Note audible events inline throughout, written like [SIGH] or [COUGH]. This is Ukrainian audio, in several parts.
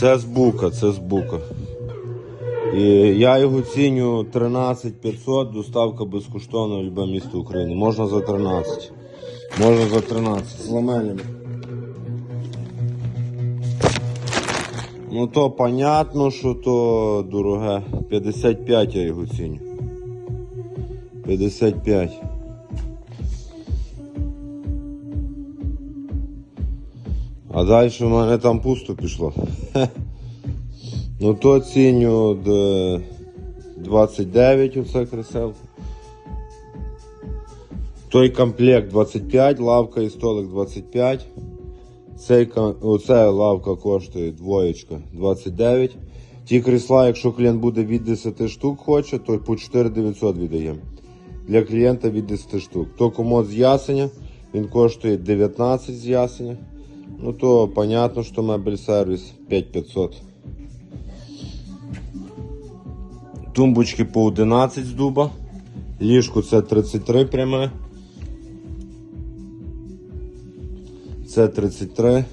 Це з бука, це з бука. І я його ціню 13 500, доставка безкоштовна в любе місто України. Можна за 13. Можна за 13. З ламелями. Ну то понятно, що то дороге. 55 я його ціню. 55. А далі в мене там пусто пішло. [LAUGHS] Ну то ціню 29 оце креселко. Той комплект 25, лавка і столик 25. Цей, оця лавка коштує двоєчка 29. Ті крісла, якщо клієнт буде від 10 штук хоче, то по 4900 віддаємо. Для клієнта від 10 штук. То комод з ясеня, він коштує 19 з ясеня. Ну то понятно, що мебель сервіс 5500. Тумбочки по 11 з дуба. Ліжко це 33 пряме. Це 33.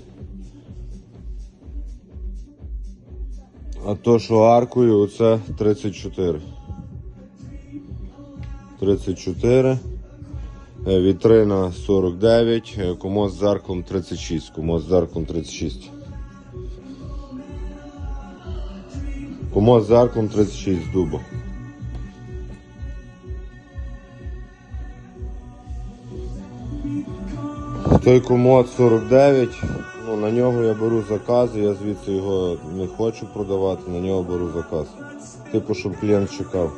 А то, що аркою, оце 34. 34. Е, Вітрина 49, е, комод з зеркалом 36. Комод з зеркалом 36. Комод з зеркалом 36 з дуба. Той комод 49, ну на нього я беру заказ, я звідси його не хочу продавати, на нього беру заказ. Типу, щоб клієнт чекав.